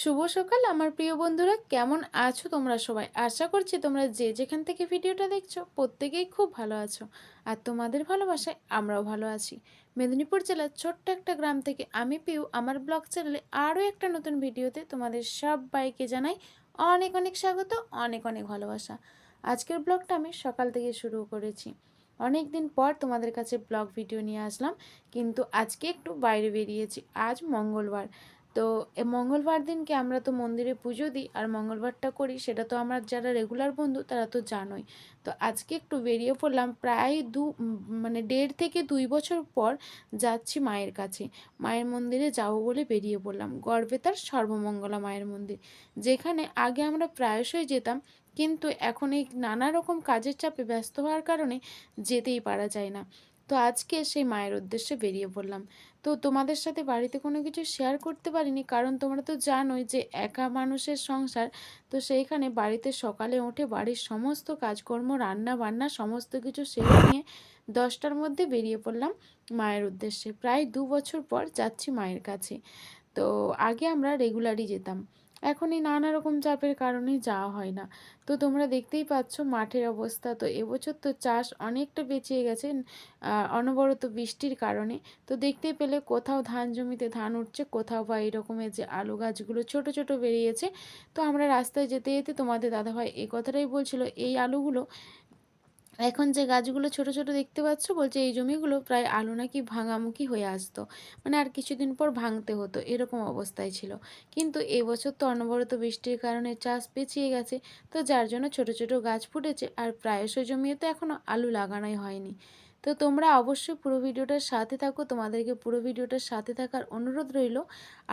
শুভ সকাল। আমার প্রিয় বন্ধুরা, কেমন আছো তোমরা সবাই? আশা করছি তোমরা যে যেখান থেকে ভিডিওটা দেখছ প্রত্যেকেই খুব ভালো আছো। আর তোমাদের ভালোবাসায় আমরাও ভালো আছি। মেদিনীপুর জেলার ছোট্ট একটা গ্রাম থেকে আমি পিউ। আমার ব্লগ চ্যানেলে আরও একটা নতুন ভিডিওতে তোমাদের সব বাইকে জানাই অনেক অনেক স্বাগত, অনেক অনেক ভালোবাসা। আজকের ব্লগটা আমি সকাল থেকে শুরু করেছি। অনেক দিন পর তোমাদের কাছে ব্লগ ভিডিও নিয়ে আসলাম, কিন্তু আজকে একটু বাইরে বেরিয়েছি। আজ মঙ্গলবার। তো এ মঙ্গলবার দিনকে আমরা তো মন্দিরে পুজো দিই, আর মঙ্গলবারটা করি, সেটা তো আমার যারা রেগুলার বন্ধু, তারা তো জানোই। তো আজকে একটু বেরিয়ে পড়লাম প্রায় দু মানে দেড় থেকে দুই বছর পর যাচ্ছি মায়ের কাছে। মায়ের মন্দিরে যাব বলে বেরিয়ে পড়লাম। গর্বে তার সর্বমঙ্গলা মায়ের মন্দির, যেখানে আগে আমরা প্রায়শই যেতাম, কিন্তু এখন এই নানা রকম কাজের চাপে ব্যস্ত হওয়ার কারণে যেতেই পারা যায় না। তো আজকে সেই মায়ের উদ্দেশ্যে বেরিয়ে পড়লাম। তো তোমাদের সাথে বাড়িতে কোনো কিছু শেয়ার করতে পারিনি, কারণ তোমরা তো জানোই যে একা মানুষের সংসার। তো সেইখানে বাড়িতে সকালে উঠে বাড়ির সমস্ত কাজকর্ম, রান্না বান্না, সমস্ত কিছু সেরে নিয়ে দশটার মধ্যে বেরিয়ে পড়লাম মায়ের উদ্দেশ্যে। প্রায় দু বছর পর যাচ্ছি মায়ের কাছে। তো আগে আমরা রেগুলারই যেতাম। এখন এই নানা রকম চাপের কারণে যাওয়া হয় না। তো তোমরা দেখতেই পাচ্ছ মাঠের অবস্থা। তো এবছর তো চাষ অনেকটা বেঁচিয়ে গেছে অনবরত বৃষ্টির কারণে। তো দেখতে পেলে কোথাও ধান জমিতে ধান উঠছে, কোথাও বা এরকমের যে আলু গাছগুলো ছোট ছোট বেরিয়েছে। তো আমরা রাস্তায় যেতে যেতে তোমাদের দাদাভাই এই কথাটাই বলছিল, এই আলুগুলো এখন যে গাছগুলো ছোট ছোট দেখতে পাচ্ছ, বলছে এই জমিগুলো প্রায় আলু নাকি ভাঙামুখি হয়ে আসতো। মানে আর কিছুদিন পর ভাঙতে হতো, এরকম অবস্থায় ছিল। কিন্তু এবছর তো অনবরত বৃষ্টির কারণে চাষ পেঁচিয়ে গেছে, তো যার জন্য ছোট ছোট গাছ ফুটেছে আর প্রায়শই জমিতে এখনও আলু লাগানোই হয়নি। তো তোমরা অবশ্যই পুরো ভিডিওটার সাথে থাকো। তোমাদেরকে পুরো ভিডিওটার সাথে থাকার অনুরোধ রইল।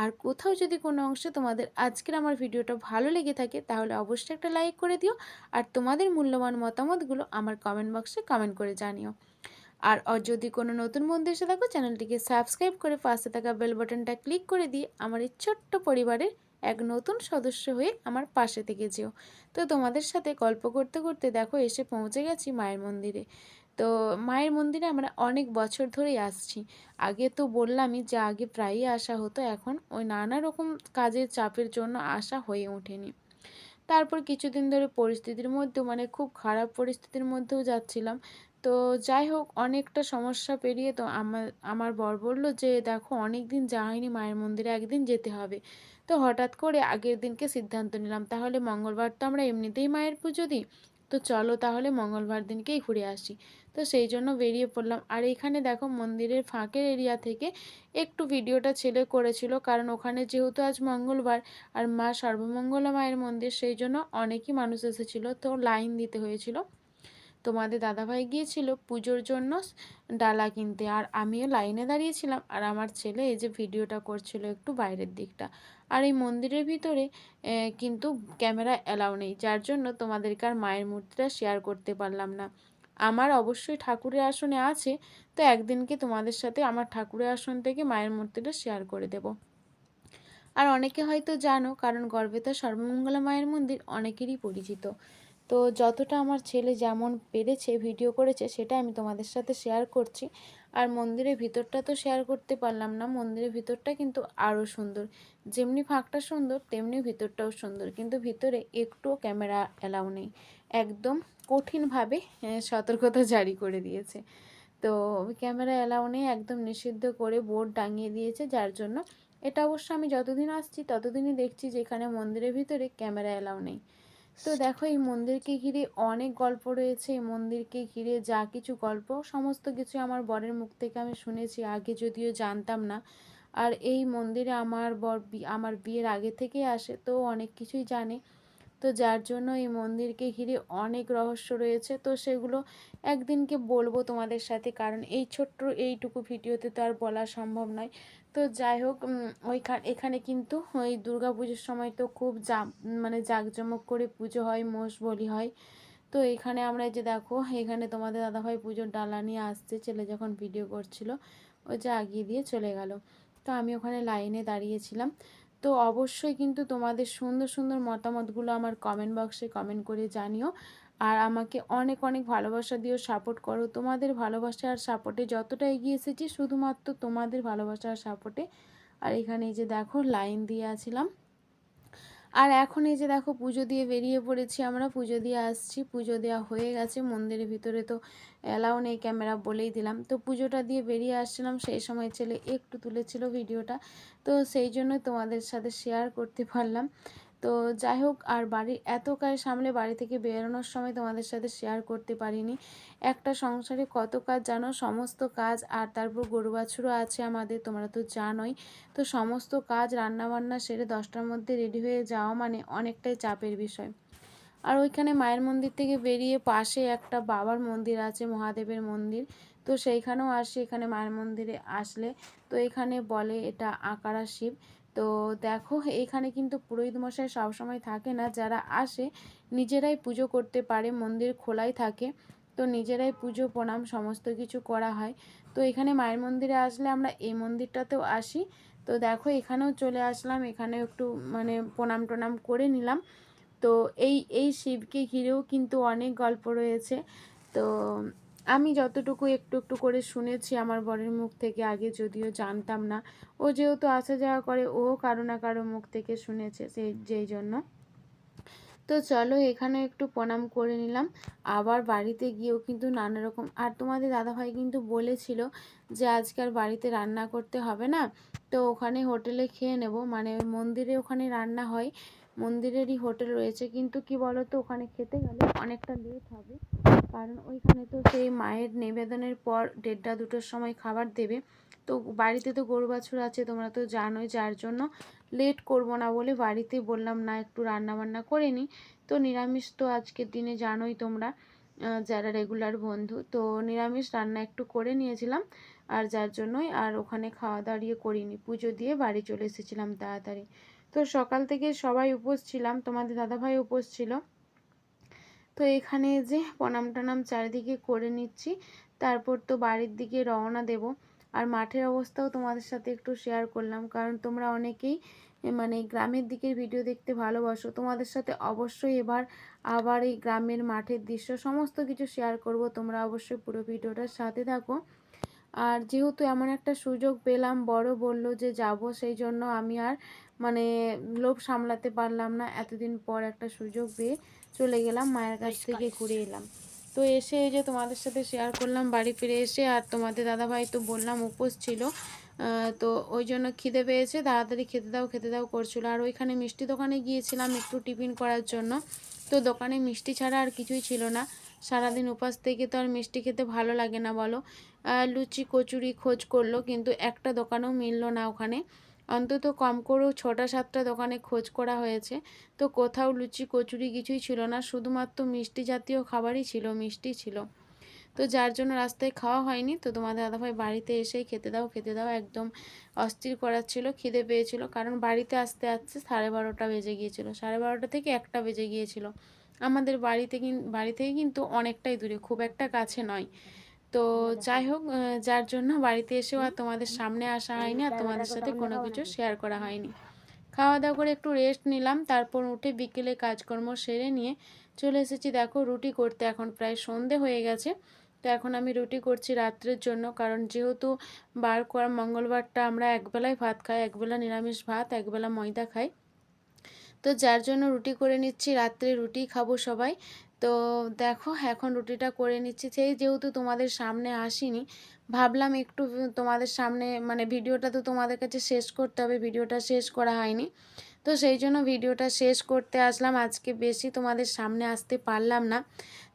আর কোথাও যদি কোনো অংশে তোমাদের আজকের আমার ভিডিওটা ভালো লেগে থাকে, তাহলে অবশ্যই একটা লাইক করে দিও। আর তোমাদের মূল্যবান মতামতগুলো আমার কমেন্ট বক্সে কমেন্ট করে জানিও। আর যদি কোনো নতুন বন্ধু এসে থাকো, চ্যানেলটিকে সাবস্ক্রাইব করে পাশে থাকা বেল বাটনটা ক্লিক করে দিয়ে আমার এই ছোট্ট পরিবারের এক নতুন সদস্য হয়ে আমার পাশে থেকে যেও। তো তোমাদের সাথে গল্প করতে করতে দেখো, এসে পৌঁছে গেছি মায়ের মন্দিরে। তো মায়ের মন্দিরে আমরা অনেক বছর ধরেই আসছি। আগে তো বললামই যে আগে প্রায়ই আসা হতো, এখন ওই নানা রকম কাজের চাপের জন্য আসা হয়ে ওঠেনি। তারপর কিছুদিন ধরে পরিস্থিতির মধ্যেও মানে খুব খারাপ পরিস্থিতির মধ্যেও যাচ্ছিলাম। তো যাই হোক, অনেকটা সমস্যা পেরিয়ে তো আমার আমার বর বলল যে, দেখো অনেক দিন যাওয়াইনি মায়ের মন্দিরে, একদিন যেতে হবে। তো হঠাৎ করে আগের দিনকে সিদ্ধান্ত নিলাম। তাহলে মঙ্গলবার তো আমরা এমনিতেই মায়ের পুজো দিই। তো চলো তাহলে মঙ্গলবার দিনকেই ঘুরে আসি। তো সেই জন্য বেরিয়ে পড়লাম। আর এখানে দেখো মন্দিরের ফাঁকের এরিয়া থেকে একটু ভিডিওটা ছেলে করেছিল। কারণ ওখানে যেহেতু আজ মঙ্গলবার আর মা সর্বমঙ্গলা মায়ের মন্দির, সেই জন্য অনেকই মানুষ এসেছিল। তো লাইন দিতে হয়েছিল। তোমাদের দাদাভাই গিয়েছিল পুজোর জন্য ডালা কিনতে। আর আমিও লাইনে দাঁড়িয়েছিলাম, আর আমার ছেলে এই যে ভিডিওটা করছিল একটু বাইরের দিকটা। আর এই মন্দিরের ভিতরে কিন্তু ক্যামেরা অ্যালাউ নেই, যার জন্য তোমাদেরকে আর মায়ের মূর্তিটা শেয়ার করতে পারলাম না। আমার অবশ্যই ঠাকুরের আসনে আছে, তো একদিনকে তোমাদের সাথে আমার ঠাকুরের আসন থেকে মায়ের মূর্তিটা শেয়ার করে দেব। আর অনেকে হয়তো জানো, কারণ গর্বেতা সর্বমঙ্গলা মায়ের মন্দির অনেকেরই পরিচিত। তো যতটা আমার ছেলে যেমন পেরেছে ভিডিও করেছে সেটা আমি তোমাদের সাথে শেয়ার করছি। আর মন্দিরের ভিতরটা তো শেয়ার করতে পারলাম না, মন্দিরের ভিতরটা কিন্তু আরও সুন্দর। যেমনি ফাঁকটা সুন্দর, তেমনি ভিতরটাও সুন্দর, কিন্তু ভিতরে একটুও ক্যামেরা অ্যালাউ নেই। একদম কঠিনভাবে সতর্কতা জারি করে দিয়েছে। তো ক্যামেরা অ্যালাউ নেই, একদম নিষিদ্ধ করে বোর্ড টাঙিয়ে দিয়েছে, যার জন্য এটা অবশ্য আমি যতদিন আসছি, ততদিনই দেখছি যে এখানে মন্দিরের ভিতরে ক্যামেরা অ্যালাউ নেই। তো দেখো, এই মন্দিরকে ঘিরে অনেক গল্প রয়েছে। এই মন্দিরকে ঘিরে যা কিছু গল্প, সমস্ত কিছু আমার বরের মুখ থেকে আমি শুনেছি, আগে যদিও জানতাম না। আর এই মন্দিরে আমার বর আমার বিয়ের আগে থেকে আসে, তো অনেক কিছুই জানে। তো যার জন্য এই মন্দিরকে ঘিরে অনেক রহস্য রয়েছে। তো সেগুলো একদিনকে বলব তোমাদের সাথে, কারণ এই ছোট্ট এইটুকু ভিডিওতে তো আর বলা সম্ভব নয়। তো যাই হোক ওইখান, এখানে কিন্তু ওই দুর্গা পুজোর সময় তো খুব জা মানে জাঁকজমক করে পুজো হয়, মোষ বলি হয়। তো এখানে আমরা যে দেখো, এখানে তোমাদের দাদাভাই পুজোর ডালা নিয়ে আসছে, ছেলে যখন ভিডিও করছিল ওই যে আগিয়ে দিয়ে চলে গেল। তো আমি ওখানে লাইনে দাঁড়িয়েছিলাম। তো অবশ্যই কিন্তু তোমাদের সুন্দর সুন্দর মতামতগুলো আমার কমেন্ট বক্সে কমেন্ট করে জানিও। আর আমাকে অনেক অনেক ভালোবাসা দিও সাপোর্ট করো। তোমাদের ভালোবাসা আর সাপোর্টে যতটা এগিয়ে এসেছি, শুধুমাত্র তোমাদের ভালোবাসা আর সাপোর্টে আর এখানে যে দেখো লাইন দিয়ে আছিলাম। আর এখন এই যে দেখো পুজো দিয়ে বেরিয়ে পড়েছি আমরা, পুজো দিয়ে আসছি, পুজো দেওয়া হয়ে গেছে, মন্দিরের ভিতরে তো অ্যালাউ নেই ক্যামেরা বলেই দিলাম। তো পুজোটা দিয়ে বেরিয়ে আসছিলাম, সেই সময় ছেলে একটু তুলেছিল ভিডিওটা, তো সেই জন্য তোমাদের সাথে শেয়ার করতে পারলাম। তো যাই হোক, আর বাড়ির এত কাজ সামলে বাড়ি থেকে বেরোনোর সময় তোমাদের সাথে শেয়ার করতে পারিনি। একটা সংসারে কত কাজ জানো? সমস্ত কাজ আর তারপর গরু বাছুরও আছে আমাদের, তোমরা তো জানোই। তো সমস্ত কাজ রান্নাবান্না সেরে দশটার মধ্যে রেডি হয়ে যাওয়া মানে অনেকটাই চাপের বিষয়। আর ওইখানে মায়ের মন্দির থেকে বেরিয়ে পাশে একটা বাবার মন্দির আছে, মহাদেবের মন্দির। তো সেইখানেও আসি, এখানে মায়ের মন্দিরে আসলে। তো এখানে বলে এটা আকারা শিব। তো দেখো, এখানে কিন্তু পুরোহিত মশাই সবসময় থাকে না। যারা আসে, নিজেরাই পুজো করতে পারে, মন্দির খোলাই থাকে। তো নিজেরাই পুজো, প্রণাম, সমস্ত কিছু করা হয়। তো এখানে মায়ের মন্দিরে আসলে আমরা এই মন্দিরটাতেও আসি। তো দেখো, এখানেও চলে আসলাম। এখানে একটু মানে প্রণাম, টনাম করে নিলাম। তো এই এই শিবকে ঘিরেও কিন্তু অনেক গল্প রয়েছে। তো আমি যতটুকু একটু একটু করে শুনেছি আমার বরের মুখ থেকে, আগে যদিও জানতাম না। ও যেহেতু আসা যাওয়া করে, ও কারও না কারও মুখ থেকে শুনেছে সেই যেই জন্য। তো চলো এখানে একটু প্রণাম করে নিলাম। আবার বাড়িতে গিয়েও কিন্তু নানা রকম, আর তোমাদের দাদাভাই কিন্তু বলেছিল যে আজকাল বাড়িতে রান্না করতে হবে না। তো ওখানে হোটেলে খেয়ে নেব। মানে মন্দিরে ওখানে রান্না হয়। মন্দিরেরই হোটেল রয়েছে, কিন্তু কি বলো তো ওখানে খেতে গেলে অনেকটা লেট হবে। কারণ ওইখানে তো সেই মায়ের নিবেদনের পর দেড়টা দুটোর সময় খাবার দেবে। তো বাড়িতে তো গরু বাছুর আছে, তোমরা তো জানোই যার জন্য। লেট করব না বলে বাড়িতে বললাম, না, একটু রান্না বান্না করে নিই তো নিরামিষ তো আজকের দিনে জানোই তোমরা যারা রেগুলার বন্ধু। তো নিরামিষ রান্না একটু করে নিয়েছিলাম, আর যার জন্যই আর ওখানে খাওয়া দাঁড়িয়ে করিনি। পুজো দিয়ে বাড়ি চলে এসেছিলাম তাড়াতাড়ি। তো সকাল থেকে সবাই উপোস ছিলাম, তোমাদের দাদাভাই উপোস ছিল। তো এখানে যে প্রণাম টনাম চারিদিকে করে নিচ্ছি। তারপর তো বাড়ির দিকে রওনা দেব। আর মাঠের অবস্থাও তোমাদের সাথে একটু শেয়ার করলাম। কারণ তোমরা অনেকেই মানে গ্রামের দিকের ভিডিও দেখতে ভালোবাসো। তোমাদের সাথে অবশ্যই এবার আবার এই গ্রামের মাঠের দৃশ্য সমস্ত কিছু শেয়ার করব। তোমরা অবশ্যই পুরো ভিডিওটার সাথে থাকো। আর যেহেতু এমন একটা সুযোগ পেলাম, বড় বলল যে যাব, সেই জন্য আমি আর মানে লোভ সামলাতে পারলাম না। এতদিন পর একটা সুযোগ পেয়ে চলে গেলাম মায়ের কাছ থেকে ঘুরে এলাম। তো এসে এই যে তোমাদের সাথে শেয়ার করলাম বাড়ি ফিরে এসে আর তোমাদের দাদাভাই তো বললাম উপোস ছিল। তো ওই জন্য খিদে পেয়েছে তাড়াতাড়ি খেতে দাও খেতে দাও করছিল। আর ওইখানে মিষ্টি দোকানে গিয়েছিলাম একটু টিফিন করার জন্য। তো দোকানে মিষ্টি ছাড়া আর কিছুই ছিল না। সারাদিন উপাস থেকে তো আর মিষ্টি খেতে ভালো লাগে না বলো। লুচি কচুরি খোঁজ করল কিন্তু একটা দোকানেও মিললো না ওখানে। অন্তত কম করেও ছটা, সাতটা দোকানে খোঁজ করা হয়েছে। তো কোথাও লুচি, কচুরি কিছুই ছিল না, শুধুমাত্র মিষ্টি জাতীয় খাবারই ছিল, মিষ্টি ছিল। তো যার জন্য রাস্তায় খাওয়া হয়নি, তো তোমাদের দাদাভাই বাড়িতে এসেই খেতে দাও খেতে দাও, একদম অস্থির করাচ্ছিল, খিদে পেয়েছিল। কারণ বাড়িতে আসতে আসতে সাড়ে বারোটা বেজে গিয়েছিল, সাড়ে বারোটা থেকে একটা বেজে গিয়েছিল। আমাদের বাড়িতে বাড়ি থেকে কিন্তু অনেকটাই দূরে, খুব একটা কাছে নয়। তো যাই হোক যার জন্য বাড়িতে এসেও আর তোমাদের সামনে আসা হয়নি আর তোমাদের সাথে কোনো কিছু শেয়ার করা হয়নি। খাওয়া দাওয়া করে একটু রেস্ট নিলাম, তারপর উঠে বিকেলে কাজকর্ম সেরে নিয়ে চলে এসেছি। দেখো, রুটি করতে এখন প্রায় সন্ধে হয়ে গেছে। তো এখন আমি রুটি করছি রাত্রের জন্য, কারণ যেহেতু বার করা মঙ্গলবারটা আমরা একবেলায় ভাত খাই, একবেলা নিরামিষ ভাত, একবেলা ময়দা খাই তো যার জন্য রুটি করে নিচ্ছি, রাত্রে রুটি খাব সবাই। তো দেখো, এখন রুটিটা করে নিচ্ছি। সেই যেহেতু তোমাদের সামনে আসিনি, ভাবলাম একটু তোমাদের সামনে মানে ভিডিওটা তো তোমাদের কাছে শেষ করতে হবে, ভিডিওটা শেষ করা হয়নি। তো সেই জন্য ভিডিওটা শেষ করতে আসলাম। আজকে বেশি তোমাদের সামনে আসতে পারলাম না।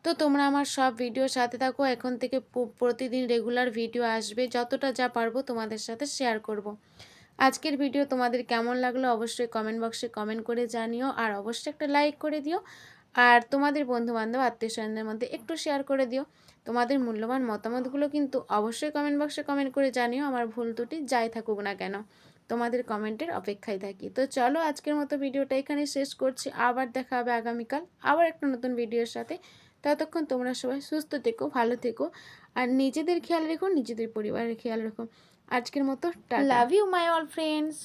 তো তোমরা আমার সব ভিডিওর সাথে থাকো। এখন থেকে প্রতিদিন রেগুলার ভিডিও আসবে। যতটা যা পারব তোমাদের সাথে শেয়ার করব। আজকের ভিডিও তোমাদের কেমন লাগল অবশ্যই কমেন্ট বক্সে কমেন্ট করে জানিও, আর অবশ্যই একটা লাইক করে দিও, আর তোমাদের বন্ধুবান্ধব আত্মীয় স্বজনদের মধ্যে একটু শেয়ার করে দিও। তোমাদের মূল্যবান মতামতগুলো কিন্তু অবশ্যই কমেন্ট বক্সে কমেন্ট করে জানিও, আমার ভুল ত্রুটি যাই থাকুক না কেন। তোমাদের কমেন্টের অপেক্ষায় থাকি। তো চলো আজকের মতো ভিডিওটা এখানে শেষ করছি, আবার দেখা হবে আগামীকাল আবার একটা নতুন ভিডিওর সাথে। ততক্ষণ তোমরা সবাই সুস্থ থেকো, ভালো থেকো, আর নিজেদের খেয়াল রেখো, নিজেদের পরিবারের খেয়াল রেখো। আজকের মতো love you my all friends